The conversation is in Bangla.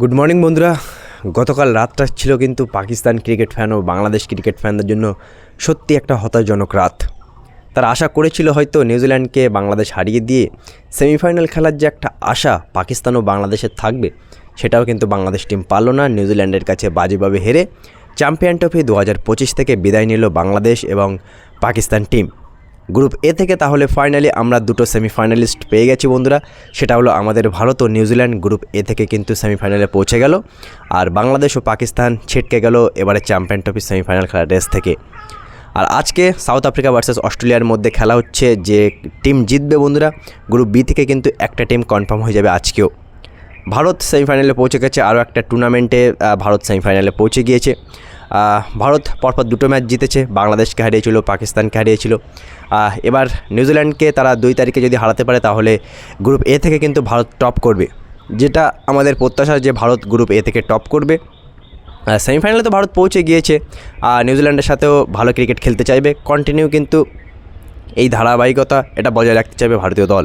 গুড মর্নিং বন্ধুরা। গতকাল রাতটা ছিল কিন্তু পাকিস্তান ক্রিকেট ফ্যান ও বাংলাদেশ ক্রিকেট ফ্যানদের জন্য সত্যি একটা হতাশজনক রাত। তারা আশা করেছিল হয়তো নিউজিল্যান্ডকে বাংলাদেশ হারিয়ে দিয়ে সেমিফাইনাল খেলার যে একটা আশা পাকিস্তান ও বাংলাদেশের থাকবে, সেটাও কিন্তু বাংলাদেশ টিম পারল না। নিউজিল্যান্ডের কাছে বাজেভাবে হেরে চ্যাম্পিয়ন ট্রফি দু হাজার পঁচিশ থেকে বিদায় নিল বাংলাদেশ এবং পাকিস্তান টিম গ্রুপ এ থেকে তাহলে ফাইনালি আমরা দুটো সেমিফাইনালিস্ট পেয়ে গেছি বন্ধুরা। সেটা হলো আমাদের ভারত ও নিউজিল্যান্ড গ্রুপ এ থেকে কিন্তু সেমিফাইনালে পৌঁছে গেল। আর বাংলাদেশ ও পাকিস্তান ছিটকে গেল এবারে চ্যাম্পিয়ন ট্রফি সেমিফাইনাল খেলার রেস থেকে। আর আজকে সাউথ আফ্রিকা ভার্সেস অস্ট্রেলিয়ার মধ্যে খেলা হচ্ছে যে টিম জিতবে বন্ধুরা, গ্রুপ বি থেকে কিন্তু একটা টিম কনফার্ম হয়ে যাবে আজকেও। ভারত সেমিফাইনালে পৌঁছে গেছে, আরও একটা টুর্নামেন্টে ভারত সেমিফাইনালে পৌঁছে গিয়েছে। ভারত পরপর দুটো ম্যাচ জিতেছে, বাংলাদেশকে হারিয়েছিল, পাকিস্তানকে হারিয়েছিল। এবার নিউজিল্যান্ডকে তারা দুই তারিখে যদি হারাতে পারে তাহলে গ্রুপ এ থেকে কিন্তু ভারত টপ করবে। যেটা আমাদের প্রত্যাশা যে ভারত গ্রুপ এ থেকে টপ করবে। সেমিফাইনালে তো ভারত পৌঁছে গিয়েছে, আর নিউজিল্যান্ডের সাথেও ভালো ক্রিকেট খেলতে চাইবে। কন্টিনিউ কিন্তু এই ধারাবাহিকতা, এটা বজায় রাখতে চাইবে ভারতীয় দল।